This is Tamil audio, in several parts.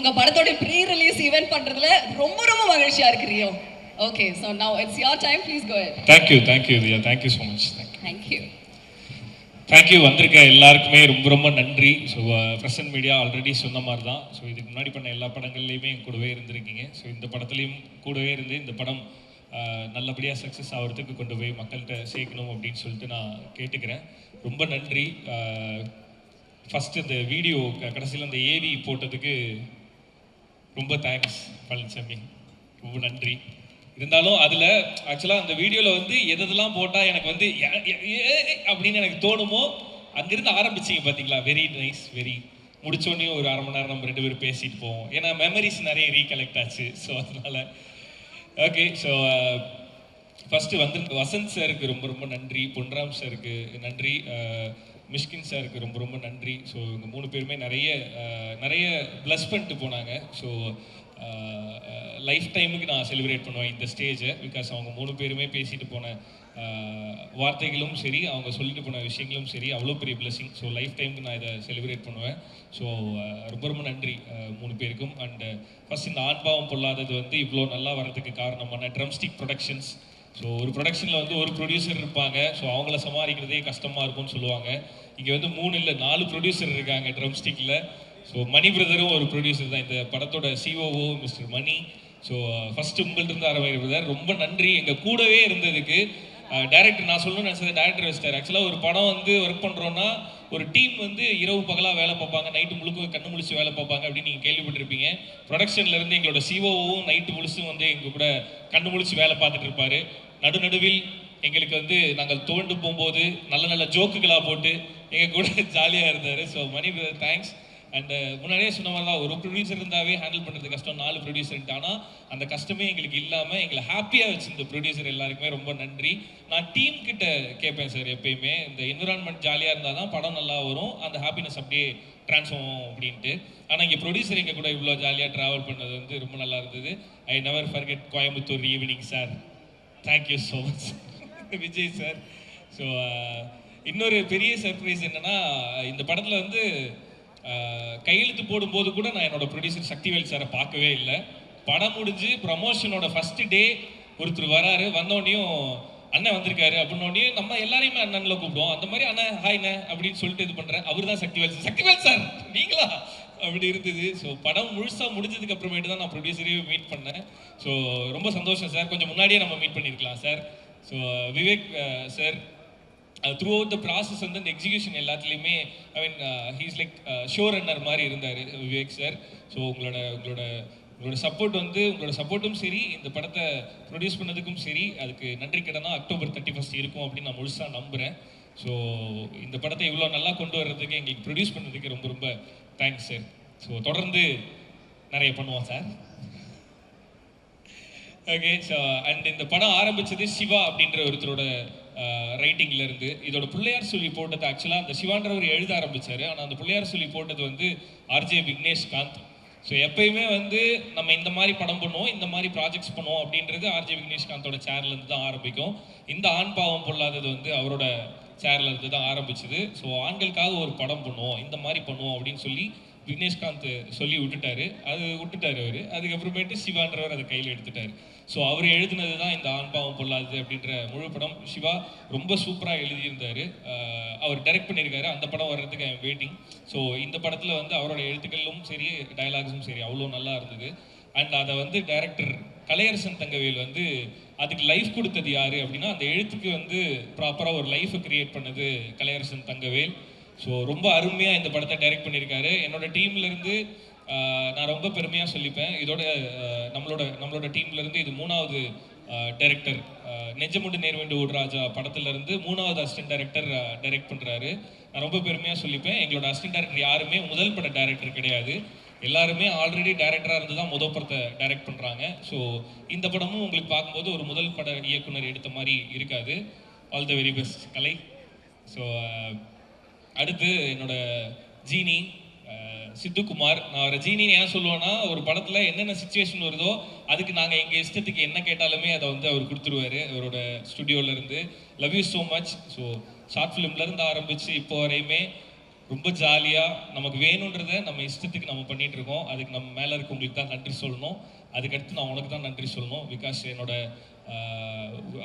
உங்க படத்தோட ப்ரீ ரிலீஸ் ஈவென்ட் பண்றதுல ரொம்ப ரொம்ப மகிழ்ச்சியா இருக்கு Rio. Okay so now it's your time please go thank you thank you Dhiya thank you so much thank you thank you வந்திருக்க எல்லாருக்குமே ரொம்ப ரொம்ப நன்றி. ஸோ ப்ரெசன்ட் மீடியா ஆல்ரெடி சொன்ன மாதிரி தான் ஸோ இதுக்கு முன்னாடி பண்ண எல்லா படங்கள்லையுமே என் கூடவே இருந்திருக்கீங்க. ஸோ இந்த படத்துலையும் கூடவே இருந்து இந்த படம் நல்லபடியாக சக்ஸஸ் ஆகிறதுக்கு கொண்டு போய் மக்கள்கிட்ட சேர்க்கணும் அப்படின்னு சொல்லிட்டு நான் கேட்டுக்கிறேன். ரொம்ப நன்றி. ஃபஸ்ட்டு இந்த வீடியோ கடைசியில் அந்த ஏவி போட்டதுக்கு ரொம்ப தேங்க்ஸ் பழனிசாமி ரொம்ப நன்றி. இருந்தாலும் அதில் ஆக்சுவலாக அந்த வீடியோவில் வந்து எதெல்லாம் போட்டால் எனக்கு வந்து ஏ- ஏ- அப்படின்னு எனக்கு தோணுமோ அங்கிருந்து ஆரம்பிச்சிங்க பார்த்தீங்களா வெரி நைஸ் வெரி முடிச்சோடனே ஒரு அரை மணி நேரம் நம்ம ரெண்டு பேரும் பேசிட்டு போவோம். ஏன்னா மெமரிஸ் நிறைய ரீகலெக்ட் ஆச்சு. ஸோ அதனால் ஓகே ஸோ ஃபஸ்ட்டு வந்து வசந்த் சாருக்கு ரொம்ப ரொம்ப நன்றி. பொன்ராம் சாருக்கு நன்றி. மிஷ்கின் சாருக்கு ரொம்ப ரொம்ப நன்றி. ஸோ இவங்க மூணு பேருமே நிறைய நிறைய ப்ளஸ் பண்ணிட்டு போனாங்க. ஸோ லைஃப் டைமுக்கு நான் செலிப்ரேட் பண்ணுவேன் இந்த ஸ்டேஜை பிகாஸ் அவங்க மூணு பேருமே பேசிட்டு போன வார்த்தைகளும் சரி அவங்க சொல்லிட்டு போன விஷயங்களும் சரி அவ்வளோ பெரிய பிளெஸிங் ஸோ லைஃப் டைமுக்கு நான் இதை செலிப்ரேட் பண்ணுவேன். ஸோ ரொம்ப ரொம்ப நன்றி மூணு பேருக்கும். அண்டு ஃபஸ்ட் இந்த ஆன்பாவம் பொல்லாதது வந்து இவ்வளோ நல்லா வரதுக்கு காரணமான ட்ரம்ஸ்டிக் ப்ரொடக்ஷன்ஸ் ஸோ ஒரு ப்ரொடக்ஷனில் வந்து ஒரு ப்ரொடியூசர் இருப்பாங்க. ஸோ அவங்கள சமாளிக்கிறதே கஷ்டமாக இருக்கும்னு சொல்லுவாங்க. இங்கே வந்து மூணு இல்லை நாலு ப்ரொடியூசர் இருக்காங்க ட்ரம்ஸ்டிக்கில் ஸோ மணி பிரதரும் ஒரு ப்ரொடியூசர் தான். இந்த படத்தோட COO mister Mani. So first உங்கள்கிட்ட இருந்து ஆரம்பிக்கிற பிரதர். ரொம்ப நன்றி. எங்கள் கூடவே இருந்ததுக்கு டேரக்டர் நான் சொல்லணும்னு நினச்சது டேரக்டர் வச்சிட்டார். ஆக்சுவலாக ஒரு படம் வந்து ஒர்க் பண்ணுறோன்னா ஒரு டீம் வந்து இரவு பகலாக வேலை பார்ப்பாங்க நைட்டு முழுக்க கண்ணு முழிச்சு வேலை பார்ப்பாங்க அப்படின்னு நீங்கள் கேள்விப்பட்டிருப்பீங்க. ப்ரொடக்ஷன்லேருந்து எங்களோட சிஓவும் நைட்டு முழுசும் வந்து எங்கள் கூட கண்ணு முழிச்சு வேலை பார்த்துட்டு இருப்பாரு. நடுநடுவில் எங்களுக்கு வந்து நாங்கள் தோண்டு போகும்போது நல்ல நல்ல ஜோக்குகளாக போட்டு எங்கள் கூட ஜாலியாக இருந்தார். ஸோ மணி தேங்க்ஸ் அண்ட் முன்னாடியே சொன்ன மாதிரி தான் ஒரு ப்ரொடியூசர் இருந்தாவே ஹேண்டில் பண்ணுறது கஷ்டம் நாலு ப்ரொடியூசர் ஆனால் அந்த கஷ்டமே எங்களுக்கு இல்லாமல் எங்களை ஹாப்பியாக வச்சிருந்த ப்ரொடியூசர் எல்லாருக்குமே ரொம்ப நன்றி. நான் டீம் கிட்ட கேட்பேன் சார் எப்பயுமே இந்த என்விரான்மெண்ட் ஜாலியாக இருந்தால் தான் படம் நல்லா வரும் அந்த ஹாப்பினஸ் அப்படியே ட்ரான்ஸ்ஃபார்ம் ஆகும் அப்படின்ட்டு. ஆனால் இங்கே ப்ரொடியூசர் எங்கள் கூட இவ்வளோ ஜாலியாக ட்ராவல் பண்ணது வந்து ரொம்ப நல்லா இருந்தது. I never forget Coimbatore evening sir thank you so much Vijay sir so uh, இன்னொரு பெரிய சர்ப்ரைஸ் என்னன்னா இந்த படத்தில் வந்து கையெழுத்து போடும்போது கூட நான் என்னோட ப்ரொடியூசர் சக்திவேல் சாரை பார்க்கவே இல்லை. படம் முடிஞ்சு ப்ரமோஷனோட ஃபஸ்ட்டு டே ஒருத்தர் வராரு. வந்தோடனையும் அண்ணன் வந்திருக்காரு. அப்படின்னோடனே நம்ம எல்லாரையுமே அண்ணன்ல கூப்பிடுவோம். அந்த மாதிரி அண்ணன் ஹாய்ண்ண அப்படின்னு சொல்லிட்டு இது பண்ணுறேன் அவர் தான் சக்திவேல் சார் சக்திவேல் சார் நீங்களா? அப்படி இருந்தது. ஸோ படம் முழுசாக முடிஞ்சதுக்கு அப்புறமேட்டு தான் நான் ப்ரொடியூசரையும் மீட் பண்ணேன். ஸோ ரொம்ப சந்தோஷம் சார் கொஞ்சம் முன்னாடியே நம்ம மீட் பண்ணியிருக்கலாம் sir so Vivek sir throughout the process வந்து இந்த எக்ஸிகியூஷன் எல்லாத்துலேயுமே I mean he's like show runner மாதிரி இருந்தார் விவேக் சார் ஸோ உங்களோட உங்களோட உங்களோட சப்போர்ட் வந்து உங்களோட சப்போர்ட்டும் சரி இந்த படத்தை ப்ரொடியூஸ் பண்ணதுக்கும் சரி அதுக்கு நன்றி கடனாக அக்டோபர் தேர்ட்டி ஃபஸ்ட் இருக்கும் அப்படின்னு நான் முழுசாக நம்புகிறேன் ஸோ இந்த படத்தை இவ்வளோ நல்லா கொண்டு வர்றதுக்கு எங்களுக்கு ப்ரொடியூஸ் பண்ணுறதுக்கு ரொம்ப ரொம்ப தேங்க்ஸ் சார் ஸோ தொடர்ந்து நிறைய பண்ணுவோம் சார் ஓகே ஸோ அண்ட் இந்த படம் ஆரம்பிச்சது சிவா அப்படின்ற ஒருத்தரோட ரைட்டிங்ல இருந்து. இதோட பிள்ளையார் சொல்லி போட்டது ஆக்சுவலாக அந்த சிவான்றவர் எழுத ஆரம்பிச்சாரு. ஆனால் அந்த பிள்ளையார் சொல்லி போட்டது வந்து ஆர்ஜே விக்னேஷ்காந்த் ஸோ எப்பயுமே வந்து நம்ம இந்த மாதிரி படம் பண்ணுவோம் இந்த மாதிரி ப்ராஜெக்ட்ஸ் பண்ணுவோம் அப்படின்றது ஆர்ஜே விக்னேஷ்காந்தோட சேர்ல இருந்து தான் ஆரம்பிக்கும். இந்த ஆண் பாவம் பொல்லாதது வந்து அவரோட சேர்ல இருந்து தான் ஆரம்பிச்சது. ஸோ ஆண்களுக்காக ஒரு படம் பண்ணுவோம் இந்த மாதிரி பண்ணுவோம் அப்படின்னு சொல்லி விக்னேஷ்காந்த் சொல்லி விட்டுட்டாரு. அது விட்டுட்டாரு அவர். அதுக்கப்புறமேட்டு சிவான்றவர் அதை கையில் எடுத்துட்டாரு. ஸோ அவர் எழுதினது தான் இந்த ஆண்பாவம் பொல்லாது அப்படின்ற முழு படம். சிவா ரொம்ப சூப்பராக எழுதியிருந்தாரு. அவர் டைரக்ட் பண்ணியிருக்காரு. அந்த படம் வர்றதுக்கு ஐம் வெயிட்டிங் ஸோ இந்த படத்தில் வந்து அவரோட எழுத்துக்களும் சரி டயலாக்ஸும் சரி அவ்வளோ நல்லா இருந்தது. அண்ட் அதை வந்து டைரக்டர் கலையரசன் தங்கவேல் வந்து அதுக்கு லைஃப் கொடுத்தது யார் அப்படின்னா அந்த எழுத்துக்கு வந்து ப்ராப்பராக ஒரு லைஃபை கிரியேட் பண்ணது கலையரசன் தங்கவேல். ஸோ ரொம்ப அருமையாக இந்த படத்தை டைரக்ட் பண்ணியிருக்காரு என்னோட டீம்லேருந்து நான் ரொம்ப பெருமையாக சொல்லிப்பேன். இதோட நம்மளோட நம்மளோட டீம்லேருந்து இது மூணாவது டைரக்டர் நெஞ்சமுண்டு நேர்வேண்டு ஊட்ராஜா படத்துலேருந்து மூணாவது அசிஸ்டன்ட் டைரக்டர் டைரக்ட் பண்ணுறாரு நான் ரொம்ப பெருமையாக சொல்லிப்பேன். எங்களோட அசிஸ்டன்ட் டைரக்டர் யாருமே முதல் பட டைரக்டர் கிடையாது. எல்லாருமே ஆல்ரெடி டைரக்டராக இருந்து தான் முதல் படத்தை டைரக்ட் பண்ணுறாங்க ஸோ இந்த படமும் உங்களுக்கு பார்க்கும்போது ஒரு முதல் பட இயக்குனர் எடுத்த மாதிரி இருக்காது. All the very best Kalai. So அடுத்து என்னோட ஜீனி சித்துக்குமார். நான் அவரை ஜீனி ஏன் சொல்லுவேன்னா ஒரு படத்தில் என்னென்ன சுச்சுவேஷன் வருதோ அதுக்கு நாங்கள் எங்கள் இஷ்டத்துக்கு என்ன கேட்டாலுமே அதை வந்து அவர் கொடுத்துருவாரு அவரோட ஸ்டுடியோலேருந்து love you so much so short ஃபிலிம்லேருந்து ஆரம்பித்து இப்போ வரையுமே ரொம்ப ஜாலியாக நமக்கு வேணுன்றதை நம்ம இஷ்டத்துக்கு நம்ம பண்ணிட்டு இருக்கோம் அதுக்கு நம்ம மேலே இருக்கவங்களுக்கு தான் நன்றி சொல்லணும். அதுக்கடுத்து நான் உனக்கு தான் நன்றி சொல்லணும். பிகாஸ் என்னோட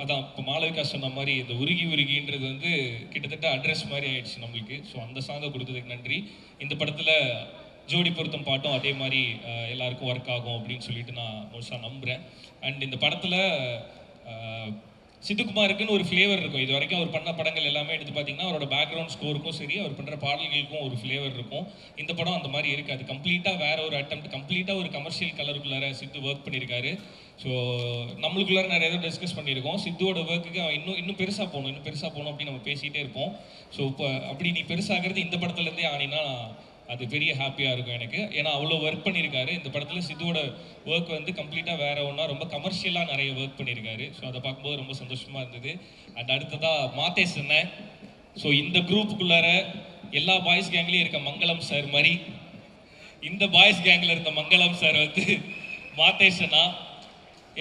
அதான் இப்போ மாளவிகா சொன்ன மாதிரி இந்த உருகி உருகின்றது வந்து கிட்டத்தட்ட அட்ரஸ் மாதிரி ஆயிடுச்சு நம்மளுக்கு. ஸோ அந்த சாங்கை கொடுத்ததுக்கு நன்றி. இந்த படத்தில் ஜோடி பொருத்தம் பாட்டும் அதே மாதிரி எல்லாருக்கும் ஒர்க் ஆகும் அப்படின்னு சொல்லிட்டு நான் முழுசாக நம்புகிறேன் அண்ட் இந்த படத்தில் சித்துக்குமாருக்குன்னு ஒரு ஃப்ளேவர் இருக்கும். இது வரைக்கும் அவர் பண்ண படங்கள் எல்லாமே எடுத்து பார்த்தீங்கன்னா அவரோட பேக்ரவுண்ட் ஸ்கோருக்கும் சரி அவர் பண்ணுற பாடல்களுக்கும் ஒரு ஃப்ளேவர் இருக்கும். இந்த படம் அந்த மாதிரி இருக்காது கம்ப்ளீட்டாக வேற ஒரு அட்டம் கம்ப்ளீட்டாக ஒரு கமர்ஷியல் கலருக்குள்ளார சித்து ஒர்க் பண்ணியிருக்காரு. ஸோ நம்மளுக்குள்ளார நிறைய தான் டிஸ்கஸ் பண்ணியிருக்கோம். சித்துவோட ஒர்க்குக்கு அவன் இன்னும் இன்னும் பெருசாக போகணும் இன்னும் பெருசாக போகணும் அப்படின்னு நம்ம பேசிகிட்டே இருப்போம். ஸோ இப்போ அப்படி நீ பெருசாகிறது இந்த படத்துலேருந்தே ஆனினா அது பெரிய ஹாப்பியாக இருக்கும் எனக்கு. ஏன்னா அவ்வளோ ஒர்க் பண்ணியிருக்காரு. இந்த படத்தில் சித்துவோட ஒர்க் வந்து கம்ப்ளீட்டாக வேற ஒன்றா ரொம்ப கமர்ஷியலாக நிறைய ஒர்க் பண்ணியிருக்காரு. ஸோ அதை பார்க்கும்போது ரொம்ப சந்தோஷமாக இருந்தது. அண்ட் அடுத்ததாக மாத்தேஷ் அண்ணன் ஸோ இந்த குரூப்புக்குள்ளார எல்லா பாய்ஸ் கேங்லேயும் இருக்க மங்களம் சார் மாதிரி இந்த பாய்ஸ் கேங்கில் இருந்த மங்களம் சார் வந்து மாத்தேஷ் சொன்னா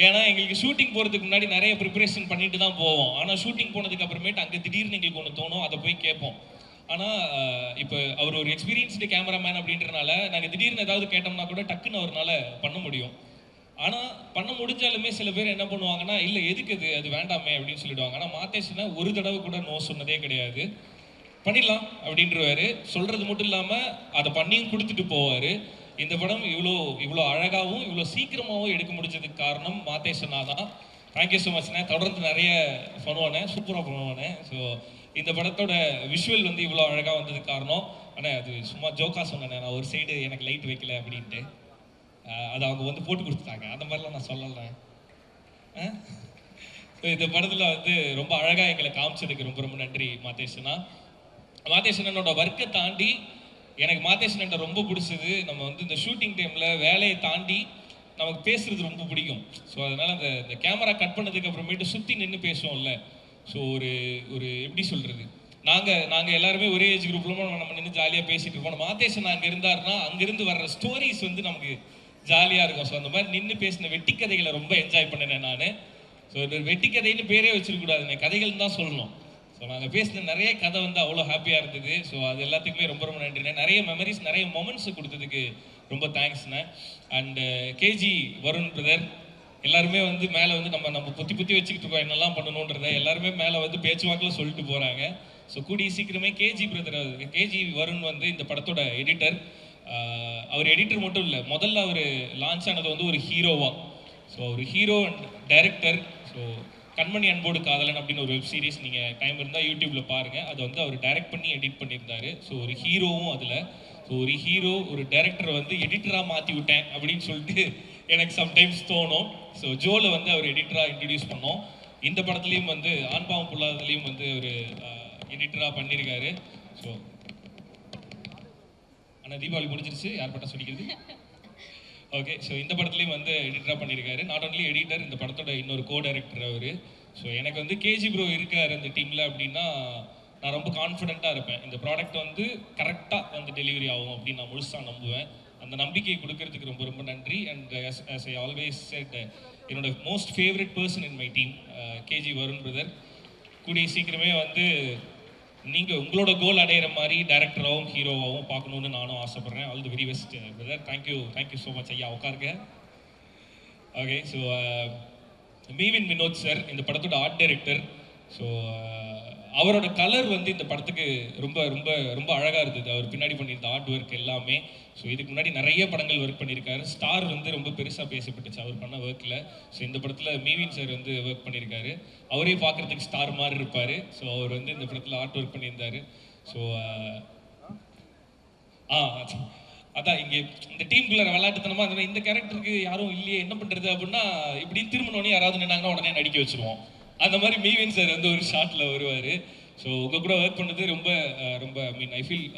ஏன்னா எங்களுக்கு ஷூட்டிங் போகிறதுக்கு முன்னாடி நிறைய ப்ரிப்பரேஷன் பண்ணிட்டு தான் போவோம். ஆனால் ஷூட்டிங் போனதுக்கு அப்புறமேட்டு அங்கே திடீர்னு எங்களுக்கு ஒன்று தோணும். அதை போய் கேட்போம். ஆனால் இப்போ அவர் ஒரு எக்ஸ்பீரியன்ஸ்டு கேமராமேன் அப்படின்றனால நாங்கள் திடீர்னு ஏதாவது கேட்டோம்னா கூட டக்குன்னு அவர்னால பண்ண முடியும். ஆனால் பண்ண முடிஞ்சாலுமே சில பேர் என்ன பண்ணுவாங்கன்னா இல்லை எதுக்கு அது அது வேண்டாமே அப்படின்னு சொல்லிடுவாங்க. ஆனால் மாத்தேஷனை ஒரு தடவை கூட நோ சொன்னதே கிடையாது. பண்ணிடலாம் அப்படின்றவாரு. சொல்கிறது மட்டும் இல்லாமல் அதை பண்ணியும் கொடுத்துட்டு போவார். இந்த படம் இவ்வளோ இவ்வளோ அழகாகவும் இவ்வளோ சீக்கிரமாகவும் எடுக்க முடிஞ்சதுக்கு காரணம் மாத்தேஷனா தான். தேங்க்யூ ஸோ மச்ண்ணே தொடர்ந்து நிறைய பண்ணுவானே சூப்பராக பண்ணுவானே. ஸோ இந்த படத்தோட விஷுவல் வந்து இவ்வளோ அழகாக வந்ததுக்கு காரணம் ஆனால் அது சும்மா ஜோக்காக சொன்னேன் நான் ஒரு சைடு எனக்கு லைட் வைக்கல அப்படின்ட்டு. அதை அவங்க வந்து போட்டு கொடுத்துட்டாங்க. அந்த மாதிரிலாம் நான் சொல்லலை ஸோ இந்த படத்தில் வந்து ரொம்ப அழகாக எங்களை காமிச்சதுக்கு ரொம்ப ரொம்ப நன்றி மாதேஷனா மாதேஷனோட ஒர்க்கை தாண்டி எனக்கு மாதேஷன்ட்ட ரொம்ப பிடிச்சது நம்ம வந்து இந்த ஷூட்டிங் டைமில் வேலையை தாண்டி நமக்கு பேசுறது ரொம்ப பிடிக்கும். ஸோ அதனால் அந்த இந்த கேமரா கட் பண்ணதுக்கு அப்புறமேட்டு சுற்றி நின்று பேசுவோம்ல. ஸோ ஒரு ஒரு எப்படி சொல்கிறது நாங்கள் நாங்கள் எல்லாருமே ஒரே ஏஜ் குரூப்ல நம்ம நின்று ஜாலியாக பேசிகிட்டு இருப்போம் மாதேஷன் அங்கே இருந்தாருன்னா அங்கேருந்து வர்ற ஸ்டோரிஸ் வந்து நமக்கு ஜாலியாக இருக்கும். ஸோ அந்த மாதிரி நின்று பேசின வெட்டி கதைகளை ரொம்ப என்ஜாய் பண்ணினேன் நான். ஸோ இது வெட்டி கதைன்னு பேரே வச்சிருக்கக்கூடாதுண்ணே கதைகள் தான் சொல்லணும். ஸோ நாங்கள் பேசின நிறைய கதை வந்து அவ்வளோ ஹாப்பியாக இருந்தது. ஸோ அது எல்லாத்துக்குமே ரொம்ப ரொம்ப நன்றிண்ணே. நிறைய மெமரிஸ் நிறைய மொமெண்ட்ஸ் கொடுத்ததுக்கு ரொம்ப தேங்க்ஸ்ண்ணே அண்டு கேஜி வருண் பிரதர் எல்லாருமே வந்து மேலே வந்து நம்ம நம்ம புத்தி புத்தி வச்சுக்கிட்டு இருக்கோம். என்னெல்லாம் பண்ணணுன்றத எல்லாருமே மேலே வந்து பேச்சுவாக்கில் சொல்லிட்டு போகிறாங்க ஸோ கூடிய சீக்கிரமே கேஜி பிரதர் கேஜி வருண் வந்து இந்த படத்தோட எடிட்டர் அவர் எடிட்டர் மட்டும் இல்லை முதல்ல அவர் லான்ச் ஆனது வந்து ஒரு ஹீரோவாக so our hero and director so Kanmani Anbodu Kadhalan அப்படின்னு ஒரு வெப் சீரிஸ் நீங்கள் டைம் இருந்தால் யூடியூப்பில் பாருங்கள் அதை வந்து அவர் டைரக்ட் பண்ணி எடிட் பண்ணியிருந்தாரு. ஸோ ஒரு ஹீரோவும் அதில். ஸோ ஒரு ஹீரோ ஒரு டைரக்டரை வந்து எடிட்டராக மாற்றி விட்டேன் அப்படின்னு சொல்லிட்டு எனக்கு சம்டைம்ஸ் தோணும். ஸோ ஜோவில் வந்து அவர் எடிட்டராக இன்ட்ரடியூஸ் பண்ணோம். இந்த படத்துலையும் வந்து ஆண்பாவம் புல்லாததுலேயும் வந்து அவர் எடிட்டராக பண்ணியிருக்காரு ஸோ ஆனால் தீபாவளி முடிஞ்சிருச்சு. யார் பட்டம் சொல்லிக்கிறது? ஓகே ஸோ இந்த படத்துலேயும் வந்து எடிட்டராக பண்ணியிருக்காரு நாட் ஓன்லி எடிட்டர் இந்த படத்தோட இன்னொரு கோ டைரக்டர் அவர். ஸோ எனக்கு வந்து கேஜி ப்ரோ இருக்கார் அந்த டீமில் அப்படின்னா நான் ரொம்ப கான்ஃபிடெண்ட்டாக இருப்பேன். இந்த ப்ராடக்ட் வந்து கரெக்டாக வந்து டெலிவரி ஆகும் அப்படின்னு நான் முழுசாக நம்புவேன். அந்த நம்பிக்கையை கொடுக்கறதுக்கு ரொம்ப ரொம்ப நன்றி. And as I always said என்னோட most favourite person in my team KG Varun brother கூடிய சீக்கிரமே வந்து நீங்கள் உங்களோட கோல் அடையிற மாதிரி டேரக்டராகவும் ஹீரோவாகவும் பார்க்கணுன்னு நானும் ஆசைப்பட்றேன். All the very best brother thank you thank you so much ஐயா. உட்காருங்க. ஓகே ஸோ மீவின் வினோத் சார் இந்த படத்தோட ஆர்ட் டைரக்டர் ஸோ அவரோட கலர் வந்து இந்த படத்துக்கு ரொம்ப ரொம்ப ரொம்ப அழகாக இருந்தது. அவர் பின்னாடி பண்ணியிருந்த ஆர்ட் ஒர்க் எல்லாமே. ஸோ இதுக்கு முன்னாடி நிறைய படங்கள் ஒர்க் பண்ணியிருக்காரு. ஸ்டார் வந்து ரொம்ப பெருசாக பேசப்பட்டுச்சு. அவர் பண்ண ஒர்க்கில் ஸோ இந்த படத்தில் மீவின் சார் வந்து ஒர்க் பண்ணியிருக்காரு. அவரே பார்க்குறதுக்கு ஸ்டார் மாதிரி இருப்பார். ஸோ அவர் வந்து இந்த படத்தில் ஆர்ட் ஒர்க் பண்ணியிருந்தார். ஸோ ஆ அதான் இங்கே இந்த டீமுக்குள்ள விளையாட்டுத்தனமா அந்த இந்த கேரக்டருக்கு யாரும் இல்லையே. என்ன பண்ணுறது அப்படின்னா இப்படி திரும்பினோடனே யாராவது நின்னாங்கன்னா உடனே நடிக்க வச்சுருவோம். அந்த மாதிரி மீவின் சார் வந்து ஒரு ஷாட்ல வருவார். ஸோ உங்க கூட ஒர்க் பண்ணது ரொம்ப ரொம்ப I mean I feel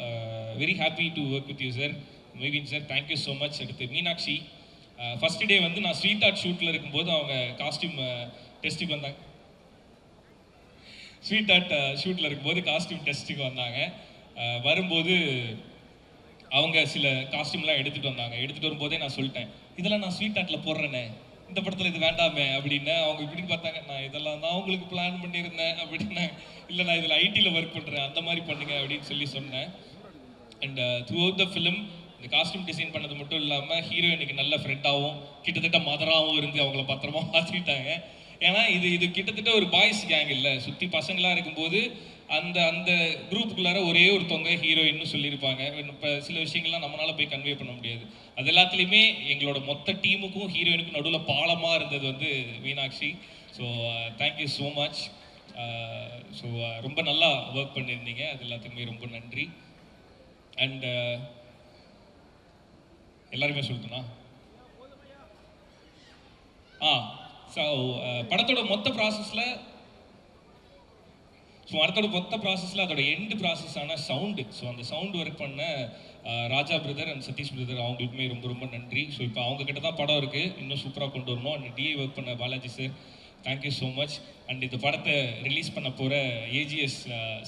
very happy to work with you sir மீவின் sir thank you so much அடுத்து மீனாட்சி. ஃபர்ஸ்ட் டே வந்து நான் ஸ்வீட் ஆர்ட் ஷூட்டில் இருக்கும்போது அவங்க காஸ்டியூம் டெஸ்ட்டுக்கு வந்தாங்க. ஸ்வீட் ஆர்ட் ஷூட்டில் இருக்கும்போது காஸ்டியூம் டெஸ்ட்டுக்கு வந்தாங்க. வரும்போது அவங்க சில காஸ்டியூம்லாம் எடுத்துகிட்டு வந்தாங்க. எடுத்துட்டு வரும்போதே நான் சொல்லிட்டேன். இதெல்லாம் நான் ஸ்வீட் ஆட்டில் போடுறேனே. இந்த படத்தில் இது வேண்டாமே அப்படின்னு அவங்க இப்படி பார்த்தாங்க. நான் இதெல்லாம் தான் உங்களுக்கு பிளான் பண்ணியிருந்தேன் அப்படின்னு. இல்லை நான் இதில் ஐடியில் ஒர்க் பண்ணுறேன் அந்த மாதிரி பண்ணுங்க அப்படின்னு சொல்லி சொன்னேன். And throughout the film இந்த காஸ்டியூம் டிசைன் பண்ணது மட்டும் இல்லாமல் ஹீரோயினுக்கு நல்ல ஃப்ரெண்டாகவும் கிட்டத்தட்ட மதராகவும் இருந்து அவங்கள பத்திரமா பார்த்துக்கிட்டாங்க. ஏன்னா இது இது கிட்டத்தட்ட ஒரு பாய்ஸ் கேங் இல்லை. சுற்றி பசங்களாக இருக்கும்போது அந்த அந்த குரூப்புக்குள்ளார ஒரே ஒருத்தவங்க ஹீரோயின்னு சொல்லியிருப்பாங்க. இப்போ சில விஷயங்கள்லாம் நம்மளால போய் கன்வே பண்ண முடியாது. அது எல்லாத்துலேயுமே எங்களோட மொத்த டீமுக்கும் ஹீரோயினுக்கும் நடுவில் பாலமாக இருந்தது வந்து Meenakshi. So thank you so much so ரொம்ப நல்லா ஒர்க் பண்ணியிருந்தீங்க. அது எல்லாத்துக்குமே ரொம்ப நன்றி. அண்ட் uh, எல்லாருமே சொல்லட்டுனா ஆ ஸோ uh, படத்தோட மொத்த ப்ராசஸில் ஸோ படத்தோட மொத்த ப்ராசஸில் அதோட எண்டு ப்ராசஸான சவுண்டு ஸோ அந்த சவுண்ட் ஒர்க் பண்ண Raja brother and Sathish brother அவங்களுக்குமே ரொம்ப ரொம்ப நன்றி. ஸோ இப்போ அவங்க கிட்ட தான் படம் இருக்குது இன்னும் சூப்பராக கொண்டு வரணும். அண்ட் டிஏ ஒர்க் பண்ண Balaji sir thank you so much and இந்த படத்தை ரிலீஸ் பண்ண போகிற ஏஜிஎஸ்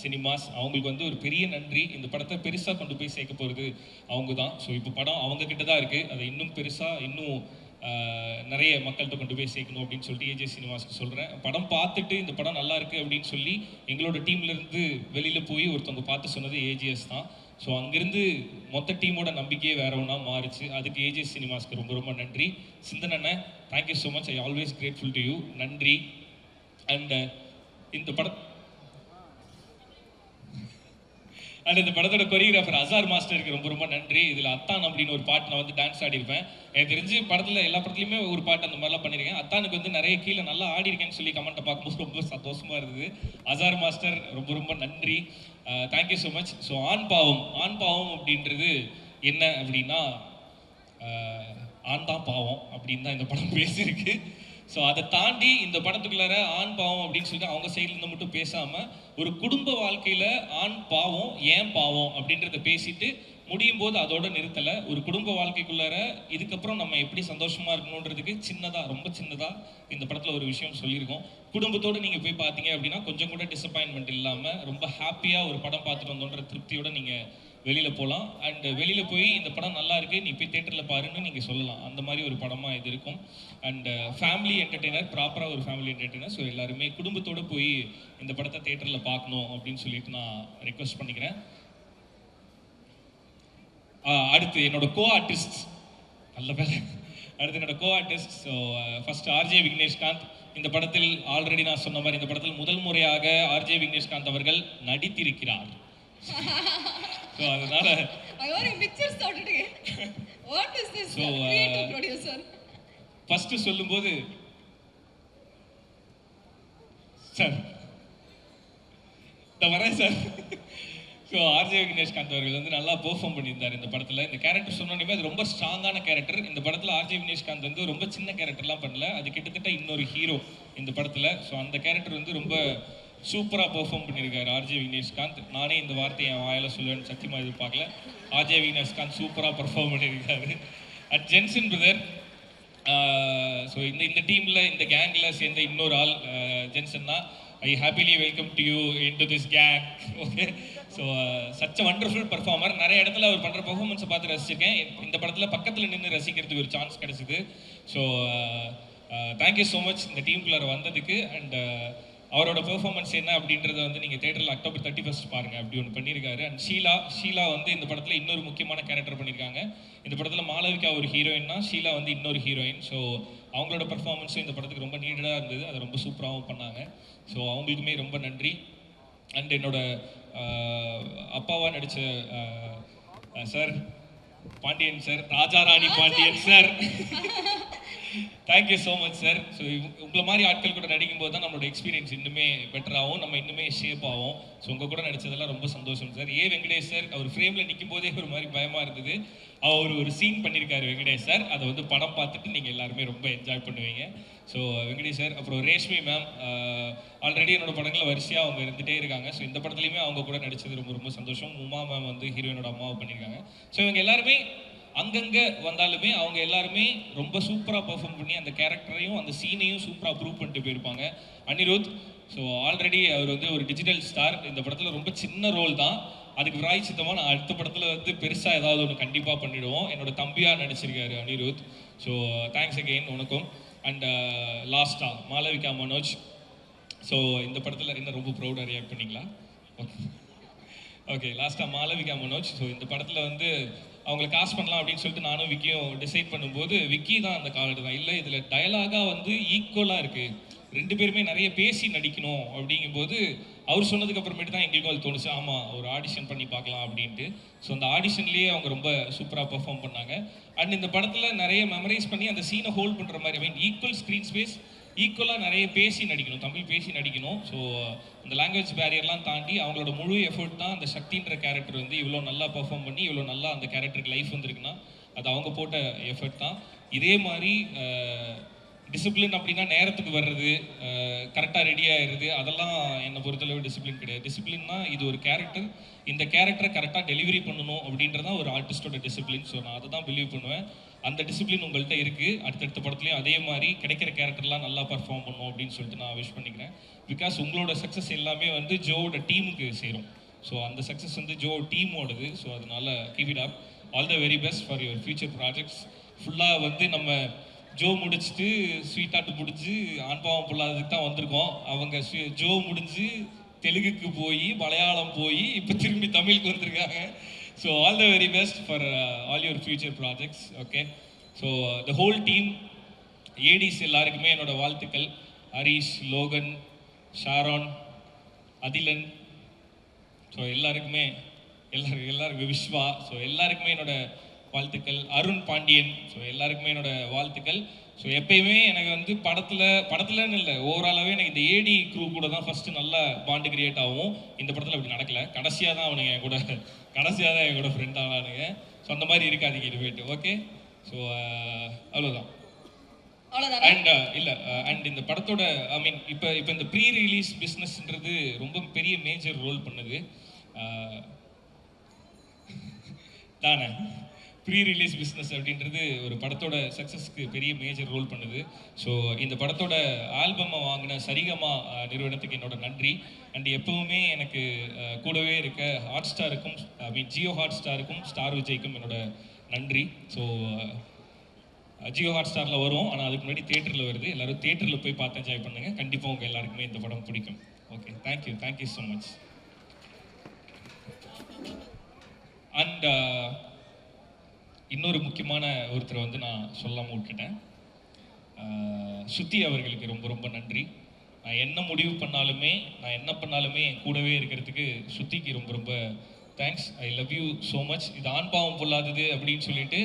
சினிமாஸ் அவங்களுக்கு வந்து ஒரு பெரிய நன்றி. இந்த படத்தை பெருசாக கொண்டு போய் சேர்க்க போகிறது அவங்க தான் ஸோ இப்போ படம் அவங்கக்கிட்ட தான் இருக்குது அதை இன்னும் பெருசாக இன்னும் நிறைய மக்கள்கிட்ட கொண்டு போய் சேர்க்கணும் அப்படின்னு சொல்லிட்டு ஏஜே சினிமாஸ்க்கு சொல்கிறேன் படம் பார்த்துட்டு இந்த படம் நல்லா இருக்குது அப்படின்னு சொல்லி எங்களோட டீம்லேருந்து வெளியில் போய் ஒருத்தவங்க பார்த்து சொன்னது ஏஜிஎஸ் தான். ஸோ அங்கேருந்து மொத்த டீமோட நம்பிக்கையே வேற ஒன்றா மாறுச்சு. அதுக்கு ஏஜே சினிமாஸ்க்கு ரொம்ப ரொம்ப நன்றி. Chinthan thank you so much I always grateful to you நன்றி. அண்ட் இந்த படம் அண்ட் இந்த படத்தோட கொரியோகிராஃபர் அசார் மாஸ்டருக்கு ரொம்ப ரொம்ப நன்றி. இதில் அத்தான் அப்படின்னு ஒரு பாட்டு நான் வந்து டான்ஸ் ஆடிருப்பேன் எனக்கு தெரிஞ்சு படத்தில் எல்லா படத்துலையுமே ஒரு பாட்டு அந்த மாதிரிலாம் பண்ணியிருக்கேன். அத்தானுக்கு வந்து நிறைய கீழே நல்லா ஆடி இருக்கேன்னு சொல்லி கமெண்ட்டை பார்க்கும்போது ரொம்ப சந்தோஷமாக இருந்தது. அசார் மாஸ்டர் ரொம்ப ரொம்ப நன்றி. தேங்க்யூ ஸோ மச் ஸோ ஆண் பாவம் ஆண் பாவம் அப்படின்றது என்ன அப்படின்னா ஆண் தான் பாவம் அப்படின்னு தான் இந்த படம் பேசியிருக்கு. ஸோ அதை தாண்டி இந்த படத்துக்குள்ளார ஆண் பாவம் அப்படின்னு சொல்லிட்டு அவங்க சைட்லேருந்து மட்டும் பேசாமல் ஒரு குடும்ப வாழ்க்கையில் ஆண் பாவம் ஏன் பாவம் அப்படின்றத பேசிட்டு முடியும் போது அதோட நிறுத்தலை. ஒரு குடும்ப வாழ்க்கைக்குள்ளார இதுக்கப்புறம் நம்ம எப்படி சந்தோஷமாக இருக்கணுன்றதுக்கு சின்னதாக ரொம்ப சின்னதாக இந்த படத்தில் ஒரு விஷயம் சொல்லியிருக்கோம். குடும்பத்தோடு நீங்கள் போய் பார்த்தீங்க அப்படின்னா கொஞ்சம் கூட டிசப்பாயின்மெண்ட் இல்லாமல் ரொம்ப ஹாப்பியாக ஒரு படம் பார்த்துட்டு வந்தோன்ற திருப்தியோட நீங்கள் வெளியில் போகலாம் அண்ட் வெளியில் போய் இந்த படம் நல்லா இருக்கு நீ போய் தேட்டரில் பாருன்னு நீங்கள் சொல்லலாம். அந்த மாதிரி ஒரு படமாக இது இருக்கும். அண்ட் ஃபேமிலி என்டர்டெய்னர் ப்ராப்பராக ஒரு ஃபேமிலி என்டர்டெய்னர் ஸோ எல்லாருமே குடும்பத்தோடு போய் இந்த படத்தை தேட்டரில் பார்க்கணும் அப்படின்னு சொல்லிட்டு நான் ரெக்வஸ்ட் பண்ணிக்கிறேன். அடுத்து என்னோட கோ ஆர்டிஸ்ட் நல்ல பேர். அடுத்து என்னோட co artist so first RJ Vigneshkanth இந்த படத்தில் ஆல்ரெடி நான் சொன்ன மாதிரி இந்த படத்தில் முதல் முறையாக ஆர்ஜே விக்னேஷ்காந்த் அவர்கள் நடித்திருக்கிறார். ஸோ அதனால this So, uh, creative producer? First சொல்லும்போது சார் இந்த வரேன் சார் ஸோ ஆர்ஜே விக்னேஷ்காந்த் அவர்கள் வந்து நல்லா பெர்ஃபார்ம் பண்ணியிருந்தார் இந்த படத்தில். இந்த கேரக்டர் சொன்னோடனே அது ரொம்ப ஸ்ட்ராங்கான கேரக்டர் இந்த படத்தில் ஆர்ஜே விக்னேஷ்காந்த் வந்து ரொம்ப சின்ன கேரக்டர்லாம் பண்ணல. அது கிட்டத்தட்ட இன்னொரு ஹீரோ இந்த படத்தில். ஸோ அந்த கேரக்டர் வந்து ரொம்ப சூப்பராக பெர்ஃபார்ம் பண்ணியிருக்காரு ஆர்ஜே விக்னேஷ்காந்த். நானே இந்த வார்த்தையை என் வாயில் சொல்லுவேன்னு சத்தியமாக எதிர்பார்க்கல. ஆர்ஜே விக்னேஷ்காந்த் சூப்பராக பெர்ஃபார்ம் பண்ணியிருக்காரு அட் ஜென்சன் பிரதர் ஸோ இந்த இந்த டீமில் இந்த கேங்கில் சேர்ந்த இன்னொரு ஆள் ஜென்சன் தான். I happily welcome to you in to this gang okay so such wonderful performer நிறைய இடத்துல அவர் பண்ணுற பர்ஃபார்மன்ஸை பார்த்து ரசிச்சிருக்கேன். இந்த படத்தில் பக்கத்தில் நின்று ரசிக்கிறதுக்கு ஒரு சான்ஸ் கிடச்சிது. ஸோ தேங்க்யூ ஸோ மச் இந்த டீம்குள்ளார வந்ததுக்கு. அண்ட் அவரோட பெர்ஃபார்மன்ஸ் என்ன அப்படின்றத வந்து நீங்கள் தேட்டரில் அக்டோபர் தேர்ட்டி ஃபஸ்ட் பாருங்க. அப்படி ஒன்று பண்ணியிருக்காரு அண்ட் ஷீலா ஷீலா வந்து இந்த படத்தில் இன்னொரு முக்கியமான கேரக்டர் பண்ணியிருக்காங்க இந்த படத்தில் மாளவிகா ஒரு ஹீரோயின்னா ஷீலா வந்து இன்னொரு ஹீரோயின் ஸோ அவங்களோட பெர்ஃபார்மன்ஸும் இந்த படத்துக்கு ரொம்ப நீடடாக இருந்தது. அதை ரொம்ப சூப்பராகவும் பண்ணாங்க. ஸோ அவங்களுக்குமே ரொம்ப நன்றி. அண்ட் என்னோட ஆஹ், அப்பாவா நடித்த sir Pandian sir Raja Rani Pandian sir thank you so much sir so உங்களை மாதிரி ஆட்கள் கூட நடிக்கும் போது தான் நம்மளோட எக்ஸ்பீரியன்ஸ் இன்னுமே பெட்டர் ஆகும். நம்ம இன்னுமே ஷேப் ஆகும். ஸோ உங்கள் கூட நடிச்சதெல்லாம் ரொம்ப சந்தோஷம் சார் ஏ வெங்கடேஷ் சார் அவர் ஃப்ரேமில் நிற்கும் போதே ஒரு மாதிரி பயமாக இருந்தது. அவர் ஒரு சீன் பண்ணியிருக்காரு வெங்கடேஷ் சார் அதை வந்து படம் பார்த்துட்டு நீங்கள் எல்லாருமே ரொம்ப என்ஜாய் பண்ணுவீங்க. ஸோ வெங்கடேஷ் சார் அப்புறம் ரேஷ்மி மேம் ஆல்ரெடி என்னோட படங்களில் வரிசையாக அவங்க இருந்துகிட்டே இருக்காங்க. ஸோ இந்த படத்துலையுமே அவங்க கூட நடித்தது ரொம்ப ரொம்ப சந்தோஷம். உமா மேம் வந்து ஹீரோயினோட அம்மாவை பண்ணியிருக்காங்க ஸோ இவங்க எல்லாருமே அங்கங்கே வந்தாலுமே அவங்க எல்லாருமே ரொம்ப சூப்பராக பர்ஃபார்ம் பண்ணி அந்த கேரக்டரையும் அந்த சீனையும் சூப்பராக ப்ரூவ் பண்ணிட்டு போயிருப்பாங்க. அனிருத் ஸோ ஆல்ரெடி அவர் வந்து ஒரு டிஜிட்டல் ஸ்டார் இந்த படத்தில் ரொம்ப சின்ன ரோல் தான். அதுக்கு பிராய்ச்சித்தமாக நான் அடுத்த படத்தில் வந்து பெருசாக ஏதாவது ஒன்று கண்டிப்பாக பண்ணிவிடுவோம் என்னோட தம்பியாக நடிச்சிருக்காரு அனிருத். ஸோ தேங்க்ஸ் அகெயின் உனக்கும் அண்ட் லாஸ்டா மாலவிகா மனோஜ். ஸோ இந்த படத்தில் என்ன ரொம்ப ப்ரௌடாக ரியாக்ட் பண்ணீங்களா? ஓகே ஓகே லாஸ்ட்டாக மாலவிகா மனோஜ். ஸோ இந்த படத்தில் வந்து அவங்கள காஸ்ட் பண்ணலாம் அப்படின்னு சொல்லிட்டு நானும் விக்கியும் டிசைட் பண்ணும்போது விக்கி தான் அந்த கார்டு தான் இல்லை இதில் டயலாகாக வந்து ஈக்குவலாக இருக்குது ரெண்டு பேருமே நிறைய பேசி நடிக்கணும் அப்படிங்கும்போது அவர் சொன்னதுக்கு அப்புறமேட்டு தான் எங்களுக்கும் அது தோணுச்சு. ஆமாம் ஒரு ஆடிஷன் பண்ணி பார்க்கலாம் அப்படின்ட்டு. ஸோ அந்த ஆடிஷன்லேயே அவங்க ரொம்ப சூப்பராக பெர்ஃபார்ம் பண்ணாங்க. அண்ட் இந்த படத்தில் நிறைய மெமரைஸ் பண்ணி அந்த சீனை ஹோல்ட் பண்ணுற மாதிரி I mean equal screen space ஈக்குவலாக நிறைய பேசி நடிக்கணும். தமிழ் பேசி நடிக்கணும். ஸோ அந்த லாங்குவேஜ் பேரியர்லாம் தாண்டி அவங்களோட முழு எஃபர்ட் தான் அந்த சக்தின்ற கேரக்டர் வந்து இவ்வளோ நல்லா பர்ஃபார்ம் பண்ணி இவ்வளோ நல்லா அந்த கேரக்டருக்கு லைஃப் வந்திருக்குன்னா அது அவங்க போட்ட எஃபர்ட் தான். இதே மாதிரி டிசிப்ளின் அப்படின்னா நேரத்துக்கு வர்றது கரெக்டாக ரெடி ஆயிடுது அதெல்லாம் என்னை பொறுத்தளவு டிசிப்ளின் கிடையாது. டிசிப்ளின்னா இது ஒரு கேரக்டர் இந்த கேரக்டரை கரெக்டாக டெலிவரி பண்ணணும் அப்படின்றதான் ஒரு ஆர்டிஸ்டோட டிசிப்ளின் ஸோ நான் அதை தான் பிலீவ் பண்ணுவேன். அந்த டிசிப்ளின் உங்கள்கிட்ட இருக்குது அடுத்தடுத்த படத்துலையும் அதே மாதிரி கிடைக்கிற கேரக்டர்லாம் நல்லா பர்ஃபார்ம் பண்ணும் அப்படின்னு சொல்லிட்டு நான் விஷ் பண்ணிக்கிறேன். பிகாஸ் உங்களோட சக்ஸஸ் எல்லாமே வந்து ஜோவோட டீமுக்கு சேரும். ஸோ அந்த சக்ஸஸ் வந்து ஜோ டீமோடது ஸோ அதனால keep it up all the very best for your future projects ஃபுல்லாக வந்து நம்ம ஜோ முடிச்சுட்டு ஸ்வீட்டாட்டு முடிஞ்சு ஆண்பாவம் பொல்லாததுக்கு தான் வந்திருக்கோம். அவங்க ஸ்வீ- ஜோ முடிஞ்சு தெலுங்குக்கு போய் மலையாளம் போய் இப்போ திரும்பி தமிழுக்கு வந்திருக்காங்க. So all the very best for all your future projects okay so the whole team Aedes எல்லாருக்குமே என்னோட வாழ்த்துக்கள். ஹரிஷ் லோகன் ஷாரோன் அதிலன். ஸோ எல்லாருக்குமே எல்லாரும் எல்லாருக்கும் விஸ்வா ஸோ எல்லாருக்குமே என்னோட வாழ்த்துக்கள். அருண் பாண்டியன். ஸோ எல்லாருக்குமே என்னோட வாழ்த்துக்கள். ஸோ எப்பயுமே எனக்கு வந்து படத்தில் படத்துலன்னு இல்லை ஓவராலாகவே எனக்கு இந்த ஏடி க்ரூ கூட தான் ஃபஸ்ட்டு நல்ல பாண்டு கிரியேட் ஆகும். இந்த படத்தில் அப்படி நடக்கல. கடைசியாக தான் அவனுங்க என் கூட கடைசியாக தான் என் கூட ஃப்ரெண்ட் ஆனானுங்க. ஸோ அந்த மாதிரி இருக்காதீங்க இனிமேட்டு ஓகே ஸோ அவ்வளோதான் அவ்வளவுதானா. அண்ட் இல்லை அண்ட் இந்த படத்தோட ஐ மீன் இப்போ இப்போ இந்த ப்ரீ ரிலீஸ் பிஸ்னஸ்ன்றது ரொம்ப பெரிய மேஜர் ரோல் பண்ணுது. தானே? ப்ரீ ரிலீஸ் பிஸ்னஸ் அப்படின்றது ஒரு படத்தோட சக்ஸஸ்க்கு பெரிய மேஜர் ரோல் பண்ணுது. ஸோ இந்த படத்தோட ஆல்பமை வாங்கின சரிகமா நிறுவனத்துக்கு என்னோட நன்றி. அண்ட் எப்பவுமே எனக்கு கூடவே இருக்க ஹாட் ஸ்டாருக்கும் ஐ மீன் ஜியோ ஹாட் ஸ்டாருக்கும் ஸ்டார் விஜய்க்கும் என்னோட நன்றி. ஸோ ஜியோ ஹாட் ஸ்டாரில் வரும் ஆனால் அதுக்கு முன்னாடி தேட்டரில் வருது. எல்லோரும் தேட்டரில் போய் பார்த்து என்ஜாய் பண்ணுங்கள் கண்டிப்பாக உங்கள் எல்லாருக்குமே இந்த படம் பிடிக்கும். Okay thank you thank you so much and இன்னொரு முக்கியமான ஒருத்தரை வந்து நான் சொல்லாமல் விட்டுட்டேன். சுத்தி அவர்களுக்கு ரொம்ப ரொம்ப நன்றி. நான் என்ன முடிவு பண்ணாலுமே நான் என்ன பண்ணாலுமே கூடவே இருக்கிறதுக்கு சுத்திக்கு ரொம்ப ரொம்ப thanks I love you so much இது ஆண் பாவம் பொல்லாதது அப்படின்னு சொல்லிட்டு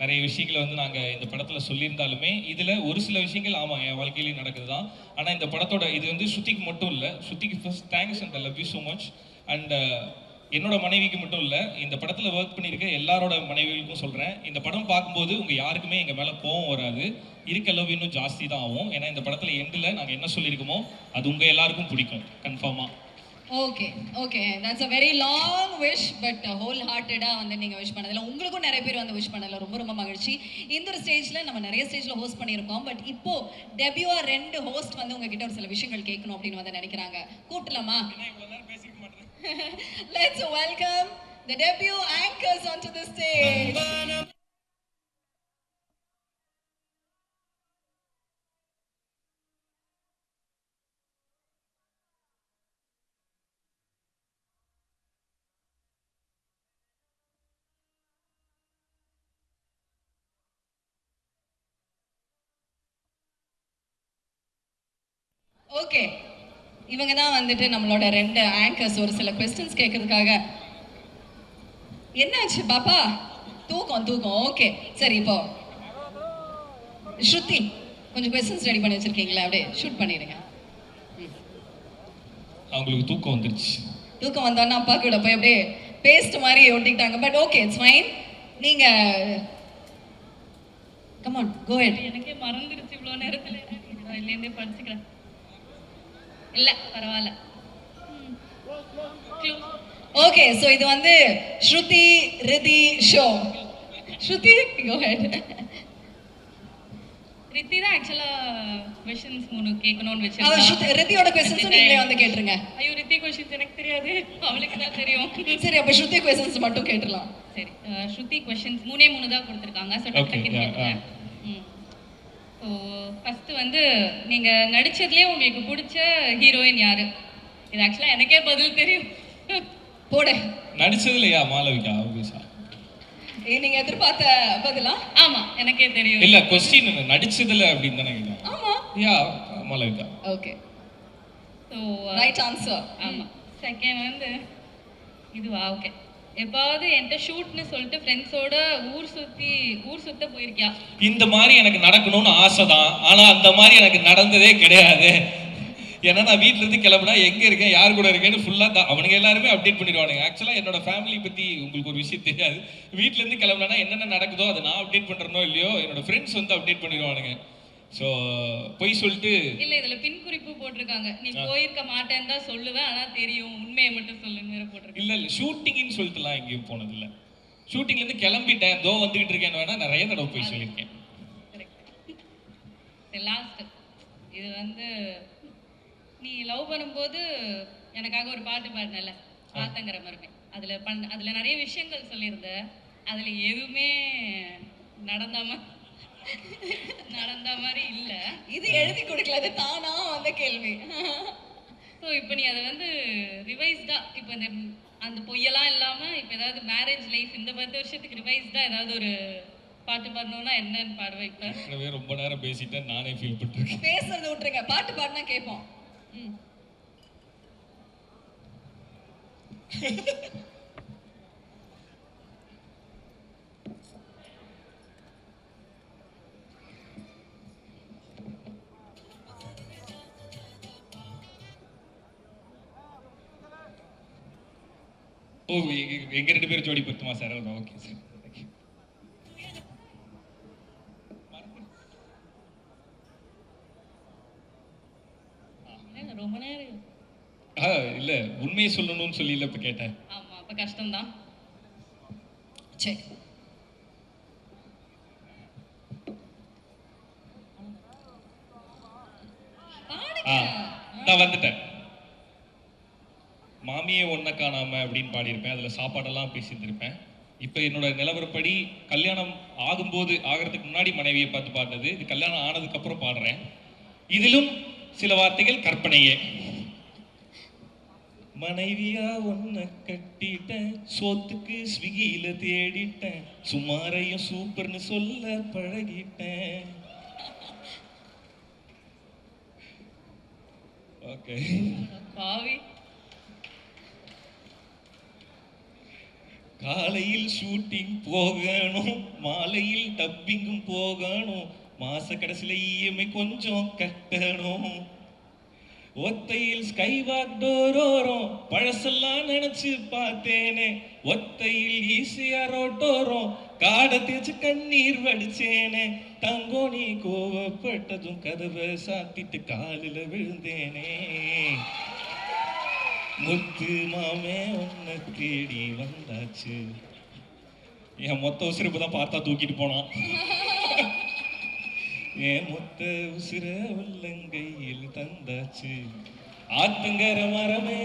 நிறைய விஷயங்களை வந்து நாங்கள் இந்த படத்தில் சொல்லியிருந்தாலுமே இதில் ஒரு சில விஷயங்கள் ஆமாம் என் வாழ்க்கையிலேயும் நடக்குது தான் ஆனால் இந்த படத்தோட இது வந்து சுத்திக்கு மட்டும் இல்லை சுத்திக்கு first thanks and I love you so much and என்னோட மனைவிக்கு மட்டும் இல்லை இந்த படத்தில் ஒர்க் பண்ணியிருக்க எல்லாரோட மனைவிகளுக்கும் சொல்கிறேன் இந்த படம் பார்க்கும்போது உங்கள் யாருக்குமே எங்கள் மேலே கோவம் வராது. இருக்க லவ் இன்னும் ஜாஸ்தி தான் ஆகும். ஏன்னா இந்த படத்தில் எண்டில் நாங்கள் என்ன சொல்லியிருக்கோமோ அது உங்கள் எல்லாருக்கும் பிடிக்கும். கன்ஃபார்மாக okay okay that's a very long wish but whole ஹார்ட்டடா வந்து நீங்க விஷ் பண்ணதுல உங்களுக்கும் நிறைய பேர் வந்து விஷ் பண்ணல ரொம்ப ரொம்ப மகிழ்ச்சி. இந்த ஒரு ஸ்டேஜ்ல நம்ம நிறைய ஸ்டேஜ்ல ஹோஸ்ட் பண்ணியிருக்கோம். பட் இப்போ டெபியூவா ரெண்டு ஹோஸ்ட் வந்து உங்ககிட்ட ஒரு சில விஷயங்கள் கேட்கணும் அப்படின்னு வந்து நினைக்கிறாங்க. கூட்டலாமா? Let's welcome the debut anchors onto the stage. Okay. இவங்க தான் வந்துட்டு நம்மளோட ரெண்டு ஆங்கர்ஸ் ஒரு சில கொஸ்டின்ஸ் கேட்கறதுக்காக. என்னாச்சு பாப்பா? தூக்கம் தூக்கம். ஓகே சரி இப்போ. ஸ்ருதி கொஞ்சம் கொஸ்டின்ஸ் ரெடி பண்ணி வச்சிருக்கீங்களா? அப்படியே ஷூட் பண்ணிடுங்க. அவங்களுக்கு தூக்கம் வந்துருச்சு. தூக்கம் வந்தோன்னா அப்பா கூட போய் அப்படியே பேஸ்ட் மாதிரி ஒட்டிக்கிட்டாங்க. பட் ஓகே இட்ஸ் ஃபைன் நீங்க கமான் கோ ஹெட் எனக்கே மறந்துடுச்சு இவ்வளோ நேரத்தில். இதுலேருந்தே படிச்சுக்கிறேன். இல்லை பரவாயில்ல. ஓகே ஸோ இது வந்து ஸ்ருதி ரிதி ஷோ. ஸ்ருதி ரித்தி தான் ஆக்சுவலாக கொஷின்ஸ் மூணு கேட்கணும்னு வச்சிருக்கா ரித்தியோட கொஸ்டின்ஸ் நீங்களே வந்து கேட்டுருங்க. ஐயோ ரித்தி கொஷின்ஸ் எனக்கு தெரியாது. அவளுக்கு தான் தெரியும். சரி அப்ப ஸ்ருதி கொஸ்டின்ஸ் மட்டும் கேட்டுடலாம். சரி ஸ்ருதி கொஷின்ஸ் மூணே மூணு தான் கொடுத்துருக்காங்க. ஸோ Okay, டக்குன்னு yeah, கேட்குறேன் ம் ஸோ ஃபஸ்ட்டு வந்து நீங்கள் நடிச்சதுலேயே உங்களுக்கு பிடிச்ச ஹீரோயின் யாரு? இது ஆக்சுவலாக எனக்கே பதில் தெரியும். போடு. நடிச்சதுலையா மாளவிகா? ஏ நீங்க எதிர்பார்த்த பதிலா? ஆமா எனக்கே தெரியும். இல்ல கொஸ்டின் நடிச்சதுல அப்படின்னு தானே கேட்டேன். ஆமா. Yeah Malavika. Okay. So right answer ஆமா. செகண்ட் வந்து இதுவா? ஓகே எப்பாவது என்கிட்ட ஷூட்னு சொல்லிட்டு ஃப்ரெண்ட்ஸோட ஊர் சுத்தி ஊர் சுத்த போயிருக்கியா? இந்த மாதிரி எனக்கு நடக்கணும்னு ஆசை தான் ஆனா அந்த மாதிரி எனக்கு நடந்ததே கிடையாது. ஏன்னா நான் வீட்ல இருந்து கிளம்புனா எங்க இருக்கேன் யார் கூட இருக்கேன்னு ஃபுல்லா தான் அவனுங்க எல்லாருமே அப்டேட் பண்ணிடுவானுங்க. ஆக்சுவலா என்னோட ஃபேமிலி பத்தி உங்களுக்கு ஒரு விஷயம் தெரியாது. வீட்ல இருந்து கிளம்புனா என்னென்ன நடக்குதோ அதை நான் அப்டேட் பண்றேனோ இல்லையோ என்னோட ஃப்ரெண்ட்ஸ் வந்து அப்டேட் பண்ணிடுவானுங்க. ஸோ பொய் சொல்லிட்டு இல்ல இதுல பின் குறிப்பு போட்டிருக்காங்க. நீ போயிருக்க மாட்டேன்னு தான் சொல்லுவேன் ஆனா தெரியும் உண்மையை மட்டும் சொல்லுன்னு வேற போட்டிருக்காங்க. இல்ல இல்ல ஷூட்டிங்னு சொல்லிட்டுலாம் எங்கேயும் போனதில்ல. ஷூட்டிங்ல இருந்து கிளம்பிட்டேன் தோ வந்துகிட்டு இருக்கேன்னு வேணா நிறைய தடவை போய் சொல்லியிருக்கேன். லாஸ்ட் இது வந்து நீ லவ் பண்ணும்போது எனக்காக ஒரு பாட்டு பாடினல ஆத்தங்கிற மருமை. அதுல பண்ண அதுல நிறைய விஷயங்கள் சொல்லியிருந்த அதுல எதுவுமே நடந்த மா- நடந்த மாதிரி இல்ல. இது எழுதி கொடுக்கல அது தானா வந்த கேள்வி. ஸோ இப்போ நீ அதை வந்து ரிவைஸ்டா இப்போ இந்த அந்த பொய்யெல்லாம் இல்லாம இப்போ ஏதாவது மேரேஜ் லைஃப் இந்த பத்து வருஷத்துக்கு ரிவைஸ்டா ஏதாவது ஒரு பாட்டு பாடணும்னா என்னன்னு பாடுவேன் இப்போ? ரொம்ப நேரம் பேசிட்டேன் நானே ஃபீல் பண்ணிருக்கேன் பேசுறது விட்டுருங்க பாட்டு பாடினா கேட்போம். ம். ஓ எங்க- ரெண்டு பேரும் ஜோடி பத்துமா சார்? ஓகே சார் என்னங்க ரொம்ப நேரம் ஆ இல்ல. உண்மையை சொல்லணும்னு சொல்லி இல்ல இப்ப கேட்டேன். ஆமா அப்ப கஷ்டம்தான் சரி ஆ நான் வந்துட்டேன். சாமியே ஒன்ன காணாம அப்படின்னு பாடியிருப்பேன். அதுல சாப்பாடெல்லாம் பேசியிருந்திருப்பேன். இப்போ என்னோட நிலவரப்படி கல்யாணம் ஆகும்போது ஆகிறதுக்கு முன்னாடி மனைவியை பார்த்து பாடினது. இது கல்யாணம் ஆனதுக்கு அப்புறம் பாடுறேன். இதிலும் சில வார்த்தைகள் கற்பனையே. மனைவியா ஒன்ன கட்டிட்டேன். சோத்துக்கு ஸ்விக்கியில தேடிட்டேன். சுமாரையும் சூப்பர்னு சொல்ல பழகிட்டேன். ஓகே பாவி. காலையில் ஷூட்டிங் போகணும் மாலையில் டப்பிங்கும் போகணும் மாச கடைசியில இஎம்ஐ கொஞ்சம் கட்டணும். ஒத்தையில் ஸ்கை வாக் டோரோரும் பழசெல்லாம் நினைச்சு பார்த்தேனே. ஒத்தையில் ஈஸியா ரோட்டோரம் காடை தேய்ச்சு கண்ணீர் வடிச்சேனே. தங்கோ நீ கோவப்பட்டதும் கதவை சாத்திட்டு காலில் விழுந்தேனே. முத்து மாமே உன்னை தேடி வந்தாச்சு. என் மொத்த உசிரிப்பு தான் பார்த்தா தூக்கிட்டு போனான். என் மொத்த உசிர உள்ளங்கையில் தந்தாச்சு. ஆத்தங்கர மரமே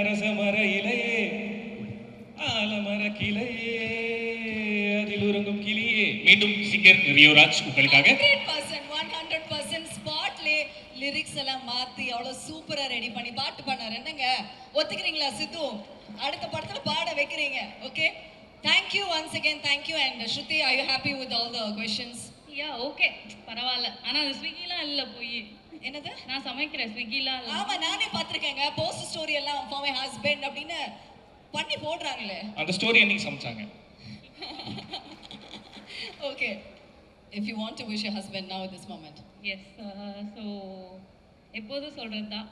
அரச மர இலையே ஆலமர கிளையே அதில் உறங்கும் கிளியே. மீண்டும் சிங்கர் ரியோராஜ் உங்களுக்காக. லிரிக்ஸ் எல்லாம் மாத்தி அவ்வளவு சூப்பரா ரெடி பண்ணி பாட்டு பண்ணாரு என்னங்க? ஒத்துக்கிறீங்களா சித்து? அடுத்த படத்துல பாட வைக்கிறீங்க okay thank you once again thank you and Shruti I you happy with all the questions yeah okay பரவாயில்ல. ஆனா ஸ்விக்கிலாம் இல்ல போய். என்னது? நான் சமைக்கிறேன் ஸ்விக்கிலாம் ஆமா நானே பார்த்திருக்கேங்க. போஸ்ட் ஸ்டோரி எல்லாம் ஃபார் மை ஹஸ்பண்ட் அப்படின்னு பண்ணி போடுறாங்களே. அந்த ஸ்டோரி என்னைக்கு சமைச்சாங்க. Okay if you want to wish your husband now this moment yes so எப்போதும் சொல்கிறது தான்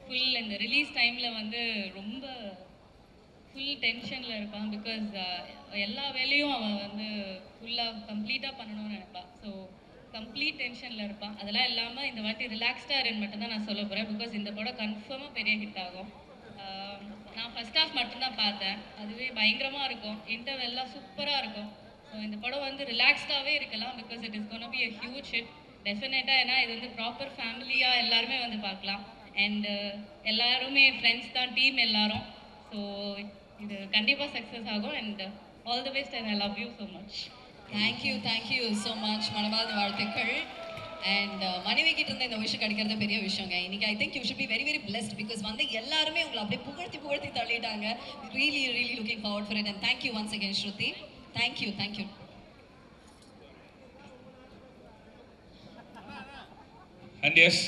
ஃபுல் uh, இந்த ரிலீஸ் டைமில் வந்து ரொம்ப ஃபுல் டென்ஷனில் இருப்பான் பிகாஸ் uh, எல்லா வேலையும் அவன் வந்து ஃபுல்லாக கம்ப்ளீட்டாக பண்ணணும்னு நினைப்பான். ஸோ கம்ப்ளீட் டென்ஷனில் இருப்பான். அதெல்லாம் இல்லாமல் இந்த வாட்டி ரிலாக்ஸ்டாக இருன்னு மட்டும் தான் நான் சொல்ல போகிறேன் பிகாஸ் இந்த படம் கன்ஃபார்மாக பெரிய ஹிட் ஆகும். Um, நான் ஃபஸ்ட் ஹாஃப் மட்டும்தான் பார்த்தேன். அதுவே பயங்கரமாக இருக்கும். இன்டர்வெல்லாம் சூப்பராக இருக்கும். ஸோ இந்த படம் வந்து ரிலாக்ஸ்டாகவே இருக்கலாம் because it is gonna be a huge hit டெஃபினட்டாக ஏன்னா இது வந்து ப்ராப்பர் ஃபேமிலியாக எல்லாருமே வந்து பார்க்கலாம். அண்டு uh, எல்லாருமே ஃப்ரெண்ட்ஸ் தான் டீம் எல்லாரும். ஸோ இது கண்டிப்பாக சக்ஸஸ் ஆகும் and all the best and I love you so much thank you thank you so much மனவாத வாழ்த்துக்கள். அண்ட் uh, மனைவி கிட்ட இருந்த இந்த விஷயம் கிடைக்கிறது பெரிய விஷயங்க. இன்னைக்கு I think you should be very very blessed because வந்து எல்லாருமே உங்களை அப்படியே புகழ்த்தி புகழ்த்தி தள்ளிட்டாங்க. Really really looking forward for it and thank you once again Shruti thank you thank you and yes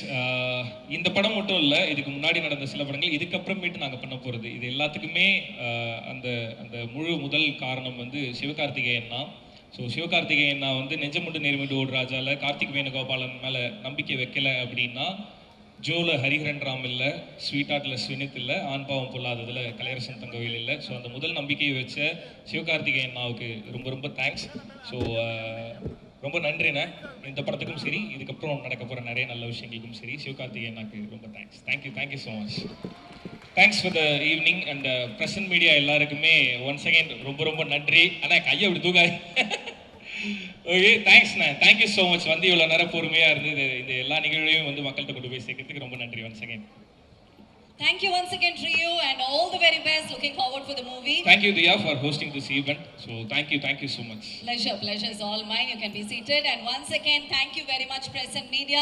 இந்த படம் மட்டும் இல்லை இதுக்கு முன்னாடி நடந்த சில படங்கள் இதுக்கப்புறமேட்டு நாங்கள் பண்ண போகிறது இது எல்லாத்துக்குமே uh, அந்த அந்த முழு முதல் காரணம் வந்து சிவகார்த்திகேயன் தான். ஸோ சிவகார்த்திகேயன் நான் வந்து நெஞ்சமுண்டு நேர்மிட்டு ஓடுராஜாவில் கார்த்திக் வேணுகோபாலன் மேலே நம்பிக்கை வைக்கல அப்படின்னா ஜோவில் ஹரிஹரன் ராம் இல்லை ஸ்வீட் ஆர்ட்டில் ஸ்வினித் இல்லை ஆண் பாவம் பொல்லாததில் கலையரசன் தங்கவேல் இல்லை. ஸோ அந்த முதல் நம்பிக்கையை வச்ச சிவகார்த்திகேயன் அண்ணாவுக்கு ரொம்ப ரொம்ப தேங்க்ஸ் ஸோ ரொம்ப நன்றிண்ணே. இந்த படத்துக்கும் சரி இதுக்கப்புறம் நடக்க போகிற நிறைய நல்ல விஷயங்களுக்கும் சரி சிவகார்த்திகேயன் அண்ணாக்கு ரொம்ப thanks thank you thank you so much thanks for the evening and present media எல்லாருக்குமே ஒன்ஸ் அகைன் ரொம்ப ரொம்ப நன்றி. ஆனால் கையை அப்படி தூக்காது ஓகே தேங்க்ஸ்ண்ணே தேங்க்யூ ஸோ மச் வந்து இவ்வளோ நேரம் பொறுமையாக இருந்து இது- இந்த எல்லா நிகழ்வையும் வந்து மக்கள்கிட்ட கொண்டு போய் சேர்க்கறதுக்கு ரொம்ப நன்றி once again Thank you once again, Trio, and all the very best. Looking forward for the movie. Thank you Diya for hosting this event so thank you thank you so much Pleasure, pleasure is all mine. You can be seated. And once again, thank you very much, press and media.